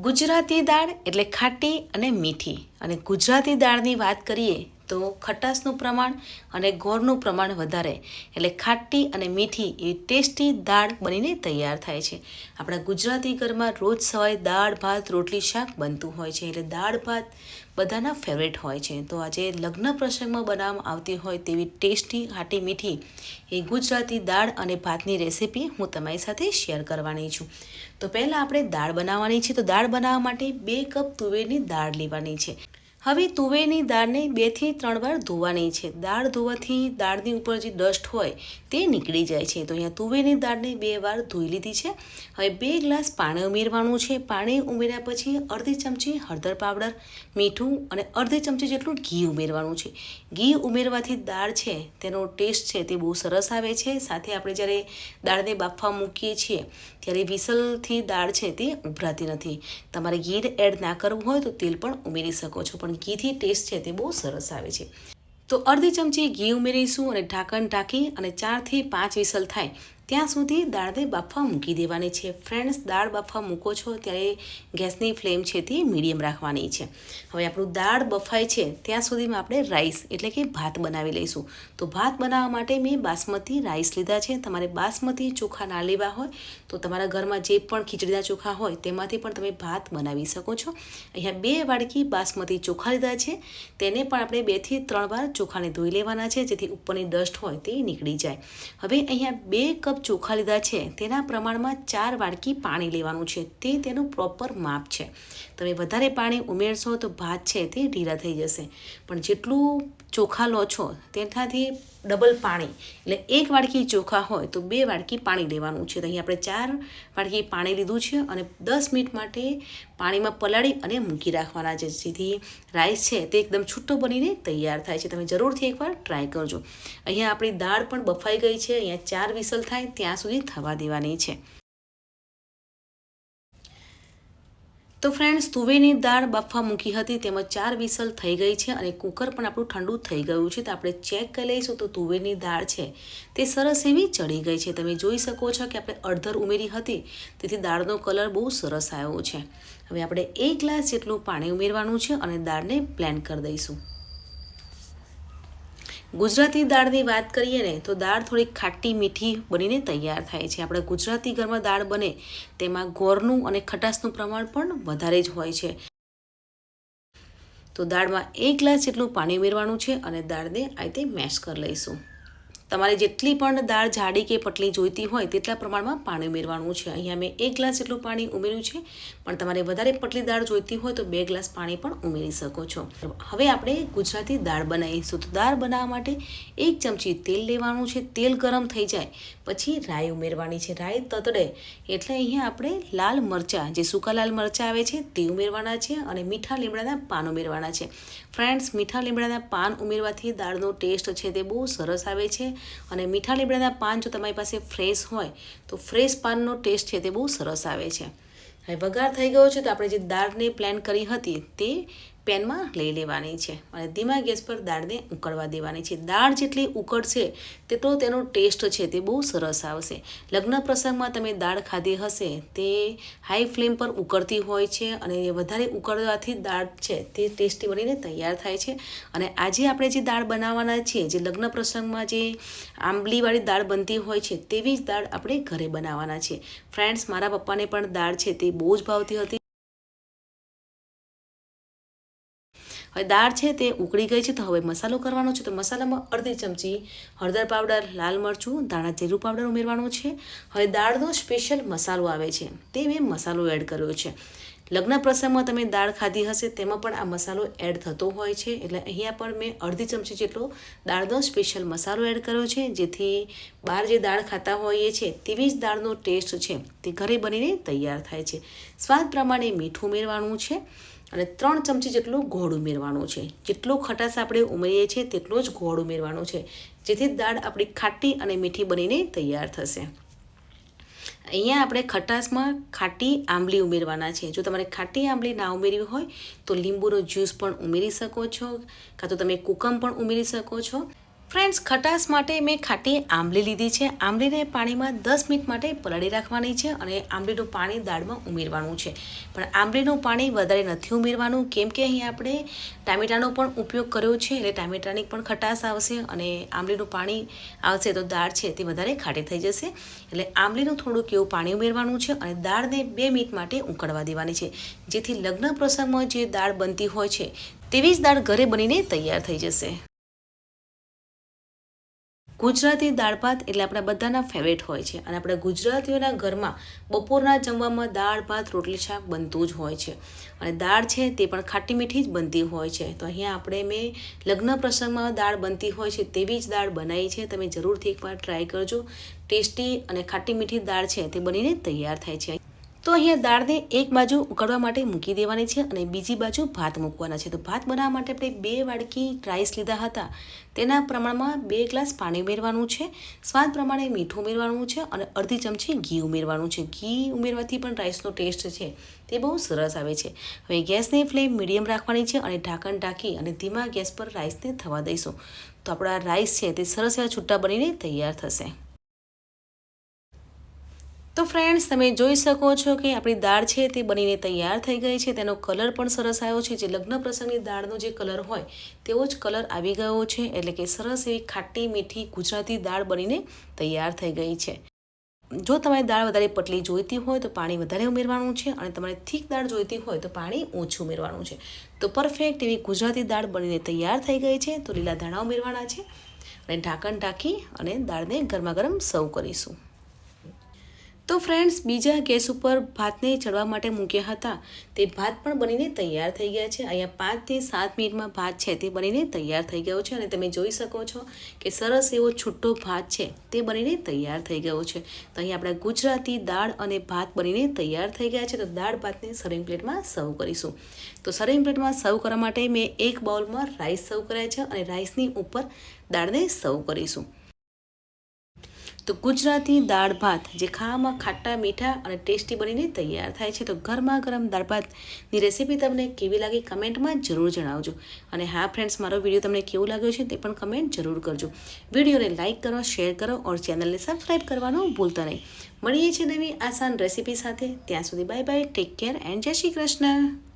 ગુજરાતી દાળ એટલે ખાટી અને મીઠી. અને ગુજરાતી દાળની વાત કરીએ તો ખટાશનું પ્રમાણ અને ગોળનું પ્રમાણ વધારે. એટલે ખાટી અને મીઠી એવી ટેસ્ટી દાળ બનીને તૈયાર થાય છે. આપણા ગુજરાતી ઘરમાં રોજ સવારે દાળ, ભાત, રોટલી, શાક બનતું હોય છે. એટલે દાળ, ભાત બધાના ફેવરેટ હોય છે. તો આજે લગ્ન પ્રસંગમાં બનાવવામાં આવતી હોય તેવી ટેસ્ટી, ખાટી, મીઠી એ ગુજરાતી દાળ અને ભાતની રેસીપી હું તમારી સાથે શેર કરવાની છું. તો પહેલાં આપણે દાળ બનાવવાની છે. તો દાળ બનાવવા માટે બે કપ તુવેરની દાળ લેવાની છે. હવે તુવેરની દાળને બેથી ત્રણ વાર ધોવાની છે. દાળ ધોવાથી દાળની ઉપર જે ડસ્ટ હોય તે નીકળી જાય છે. તો અહીંયા તુવેરની દાળને બે વાર ધોઈ લીધી છે. હવે બે ગ્લાસ પાણી ઉમેરવાનું છે. પાણી ઉમેર્યા પછી અડધી ચમચી હળદર પાવડર, મીઠું અને અડધી ચમચી જેટલું ઘી ઉમેરવાનું છે. ઘી ઉમેરવાથી દાળ છે તેનો ટેસ્ટ છે તે બહુ સરસ આવે છે. સાથે આપણે જ્યારે દાળને બાફવા મૂકીએ છીએ, ત્યારે વિસલથી દાળ છે તે ઉભરાતી નથી. તમારે ઘી એડ ના કરવું હોય તો તેલ પણ ઉમેરી શકો છો. પણ ઘીથી ટેસ્ટ છે તે બહુ સરસ આવે છે. તો અડધી ચમચી ઘી ઉમેરીશું અને ઢાંકણ ઢાંકી અને ચારથી પાંચ વિસલ થાય ત્યાં સુધી દાળને બાફવા મૂકી દેવાની છે. ફ્રેન્ડ્સ દાળ બાફવા મૂકો છો ત્યારે ગેસની ફ્લેમ છે તે મીડિયમ રાખવાની છે. હવે આપણું દાળ બફાય છે ત્યાં સુધીમાં આપણે રાઈસ એટલે કે ભાત બનાવી લઈશું. તો ભાત બનાવવા માટે મેં બાસમતી રાઈસ લીધા છે. તમારે બાસમતી ચોખા ના લેવા હોય તો તમારા ઘરમાં જે પણ ખીચડીના ચોખા હોય તેમાંથી પણ તમે ભાત બનાવી શકો છો. અહીંયા બે વાડકી બાસમતી ચોખા લીધા છે. તેને પણ આપણે બેથી ત્રણ વાર ચોખાને ધોઈ લેવાના છે જેથી ઉપરની ડસ્ટ હોય તે નીકળી જાય. હવે અહીંયા બે કપ ચોખા લીધા છે. તેના પ્રમાણમાં ચાર વાડકી પાણી લેવાનું છે. તે તેનું પ્રોપર માપ છે. તમે વધારે પાણી ઉમેરશો તો ભાત છે તે ઢીલા થઈ જશે. પણ જેટલું ચોખા લો છો તેનાથી ડબલ પાણી, એટલે એક વાડકી ચોખા હોય તો બે વાડકી પાણી લેવાનું છે. તો અહીં આપણે ચાર વાડકી પાણી લીધું છે અને દસ મિનિટ માટે પાણીમાં પલાળી અને મૂકી રાખવાના છે. જેથી રાઈસ છે તે એકદમ છૂટો બનીને તૈયાર થાય છે. તમે જરૂરથી એકવાર ટ્રાય કરજો. અહીંયા આપણી દાળ પણ બફાઈ ગઈ છે. અહીંયા ચાર વિસલ થાય ત્યાં સુધી થવા દેવાની છે. તો ફ્રેન્ડ્સ તુવેરની દાળ બાફવા મૂકી હતી, તેમાં ચાર વિસલ થઈ ગઈ છે અને કુકર પણ આપણું ઠંડુ થઈ ગયું છે. તો આપણે ચેક કરી લઈશું તો તુવેરની દાળ છે, તે સરસ એવી ચડી ગઈ છે. તમે જોઈ શકો છો કે આપણે અડધર ઉમેરી હતી, તેથી દાળનો કલર બહુ સરસ આવ્યો છે. હવે આપણે એક ગ્લાસ જેટલું પાણી ઉમેરવાનું છે અને દાળને બ્લેન્ડ કરી દઈશું. ગુજરાતી દાળની વાત કરીએ ને, તો દાળ થોડી ખાટી મીઠી બનીને તૈયાર થાય છે. આપણે ગુજરાતી ઘરમાં દાળ બને તેમાં ગોળનું અને ખટાશનું પ્રમાણ પણ વધારે જ હોય છે. તો દાળમાં એક ગ્લાસ જેટલું પાણી ઉમેરવાનું છે અને દાળને આ રીતે મેશ કરી લઈશું. તમારે જેટલી પણ દાળ, જાડી કે પટલી જોઈતી હોય તેટલા પ્રમાણમાં પાણી ઉમેરવાનું છે. અહીંયા મેં એક ગ્લાસ જેટલું પાણી ઉમેર્યું છે, પણ તમારે વધારે પટલી દાળ જોઈતી હોય તો બે ગ્લાસ પાણી પણ ઉમેરી શકો છો. હવે આપણે ગુજરાતી દાળ બનાવીશું. તો દાળ બનાવવા માટે એક ચમચી તેલ લેવાનું છે. તેલ ગરમ થઈ જાય, પછી રાઈ ઉમેરવાની છે. રાઈ તતડે એટલે અહીંયા આપણે લાલ મરચાં, જે સૂકા લાલ મરચાં આવે છે, તે ઉમેરવાના છે અને મીઠા લીમડાના પાન ઉમેરવાના છે. ફ્રેન્ડ્સ, મીઠા લીમડાના પાન ઉમેરવાથી દાળનો ટેસ્ટ છે તે બહુ સરસ આવે છે અને મીઠા લીમડાના પાન જો તમારી પાસે ફ્રેશ હોય, તો ફ્રેશ પાનનો ટેસ્ટ છે તે બહુ સરસ આવે છે. હવે વઘાર થઈ ગયો છે તો આપણે જે દાળને પ્લાન કરી હતી તે પેનમાં લઈ લેવાની છે અને ધીમા ગેસ પર દાળને ઉકળવા દેવાની છે. દાળ જેટલી ઉકળશે તેટલો તેનો ટેસ્ટ છે તે બહુ સરસ આવશે. લગ્ન પ્રસંગમાં તમે દાળ ખાધી હશે તે હાઈ ફ્લેમ પર ઉકળતી હોય છે અને વધારે ઉકળવાથી દાળ છે તે ટેસ્ટી બનીને તૈયાર થાય છે. અને આજે આપણે જે દાળ બનાવવાના છીએ, જે લગ્ન પ્રસંગમાં જે આંબલીવાળી દાળ બનતી હોય છે, તેવી જ દાળ આપણે ઘરે બનાવવાના છે ફ્રેન્ડ્સ, મારા પપ્પાને પણ દાળ છે તે બહુ જ ભાવતી હતી. હવે દાળ છે તે ઉકળી ગઈ છે તો હવે મસાલો કરવાનો છે તો મસાલામાં અડધી ચમચી હળદર પાવડર, લાલ મરચું, ધાણા જીરું પાવડર ઉમેરવાનું છે. હવે દાળનો સ્પેશિયલ મસાલો આવે છે તે મેં મસાલો એડ કર્યો છે. લગ્ન પ્રસંગમાં તમે દાળ ખાધી હશે તેમાં પણ આ મસાલો એડ થતો હોય છે એટલે અહીંયા પણ મેં અડધી ચમચી જેટલો દાળનો સ્પેશિયલ મસાલો એડ કર્યો છે જેથી બહાર જે દાળ ખાતા હોઈએ છીએ તેવી જ દાળનો ટેસ્ટ છે તે ઘરે બનીને તૈયાર થાય છે. સ્વાદ પ્રમાણે મીઠું ઉમેરવાનું છે. અને ત્રણ ચમચી જેટલું ગોળ ઉમેરવાનું છે. જેટલો ખટાશ આપણે ઉમેરીએ છીએ તેટલો જ ગોળ ઉમેરવાનો છે. જેથી દાળ આપણી ખાટી અને મીઠી બનીને તૈયાર થશે. અહીંયા આપણે ખટાશમાં ખાટી આંબલી ઉમેરવાના છે. જો તમારે ખાટી આંબલી ના ઉમેરવી હોય, તો લીંબુનો જ્યુસ પણ ઉમેરી શકો છો, કાં તો તમે કુકમ પણ ઉમેરી શકો છો. ફ્રેન્ડ્સ, ખટાશ માટે મેં ખાટી આંબલી લીધી છે. આંબલીને પાણીમાં દસ મિનિટ માટે પલાળી રાખવાની છે અને આંબલીનું પાણી દાળમાં ઉમેરવાનું છે. પણ આંબલીનું પાણી વધારે નથી ઉમેરવાનું, કેમ કે અહીં આપણે ટામેટાનો પણ ઉપયોગ કર્યો છે એટલે ટામેટાની પણ ખટાશ આવશે અને આંબલીનું પાણી આવશે તો દાળ છે તે વધારે ખાટી થઈ જશે. એટલે આંબલીનું થોડુંક એવું પાણી ઉમેરવાનું છે અને દાળને બે મિનિટ માટે ઉકળવા દેવાની છે. જેથી લગ્ન પ્રસંગમાં જે દાળ બનતી હોય છે, તેવી જ દાળ ઘરે બનીને તૈયાર થઈ જશે. ગુજરાતી દાળ ભાત એટલે આપણા બધાના ફેવરેટ હોય છે. અને આપણા ગુજરાતીઓના ઘરમાં બપોરના જમવામાં દાળ, ભાત, રોટલી, શાક બનતું જ હોય છે. અને દાળ છે તે પણ ખાટી મીઠી જ બનતી હોય છે. તો અહીંયા આપણે મેં લગ્ન પ્રસંગમાં દાળ બનતી હોય છે તેવી જ દાળ બનાવી છે. તમે જરૂરથી એકવાર ટ્રાય કરજો. ટેસ્ટી અને ખાટી મીઠી દાળ છે તે બનીને તૈયાર થાય છે. તો અહીંયા દાળને એક બાજુ ઉકળવા માટે મૂકી દેવાની છે અને બીજી બાજુ ભાત મૂકવાના છે. તો ભાત બનાવવા માટે આપણે બે વાડકી રાઈસ લીધા હતા. તેના પ્રમાણમાં બે ગ્લાસ પાણી ઉમેરવાનું છે. સ્વાદ પ્રમાણે મીઠું ઉમેરવાનું છે અને અડધી ચમચી ઘી ઉમેરવાનું છે. ઘી ઉમેરવાથી પણ રાઈસનો ટેસ્ટ છે તે બહુ સરસ આવે છે. હવે ગેસની ફ્લેમ મીડિયમ રાખવાની છે અને ઢાંકણ ઢાંકી અને ધીમા ગેસ પર રાઈસને થવા દઈશું. તો આપણા રાઈસ છે તે સરસ એવા છૂટા બનીને તૈયાર થશે. તો ફ્રેન્ડ્સ તમે જોઈ શકો છો કે આપણી દાળ છે તે બનીને તૈયાર થઈ ગઈ છે. તેનો કલર પણ સરસ આવ્યો છે. જે લગ્ન પ્રસંગની દાળનો જે કલર હોય, તેવો જ કલર આવી ગયો છે. એટલે કે સરસ એવી ખાટી મીઠી ગુજરાતી દાળ બનીને તૈયાર થઈ ગઈ છે. જો તમારે દાળ વધારે પટલી જોઈતી હોય તો પાણી વધારે ઉમેરવાનું છે અને તમારે થીક દાળ જોઈતી હોય તો પાણી ઓછું ઉમેરવાનું છે. તો પરફેક્ટ એવી ગુજરાતી દાળ બનીને તૈયાર થઈ ગઈ છે. તો લીલા ધાણા ઉમેરવાના છે. અને ઢાંકણ ઢાંકી અને દાળને ગરમા ગરમ સર્વ કરીશું. તો ફ્રેન્ડ્સ બીજા ગેસ ઉપર ભાતને ચડવા માટે મૂક્યા હતા. તે ભાત પણ બનીને તૈયાર થઈ ગયા છે. અહીંયા પાંચથી સાત મિનિટમાં ભાત છે તે બનીને તૈયાર થઈ ગયો છે અને તમે જોઈ શકો છો કે સરસ એવો છૂટો ભાત છે તે બનીને તૈયાર થઈ ગયો છે. તો અહીં આપણા ગુજરાતી દાળ અને ભાત બનીને તૈયાર થઈ ગયા છે. તો દાળ ભાતને સર્વિંગ પ્લેટમાં સર્વ કરીશું. તો સર્વિંગ પ્લેટમાં સર્વ કરવા માટે મેં એક બાઉલમાં રાઈસ સર્વ કર્યા છે અને રાઈસની ઉપર દાળને સર્વ કરીશું. તો ગુજરાતી દાળ ભાત, જે ખાવામાં ખાટા, મીઠા અને ટેસ્ટી બનીને તૈયાર થાય છે. તો ગરમા ગરમ દાળ ભાતની રેસીપી તમને કેવી લાગી કમેન્ટમાં જરૂર જણાવજો. અને હા ફ્રેન્ડ્સ મારો વીડિયો તમને કેવું લાગ્યો છે તે પણ કમેન્ટ જરૂર કરજો. વિડીયોને લાઇક કરો શેર કરો ઓર ચેનલને સબસ્ક્રાઈબ કરવાનું ભૂલતા નહીં. મળીએ છીએ નવી આસાન રેસીપી સાથે. ત્યાં સુધી bye bye take care and જય શ્રી કૃષ્ણ.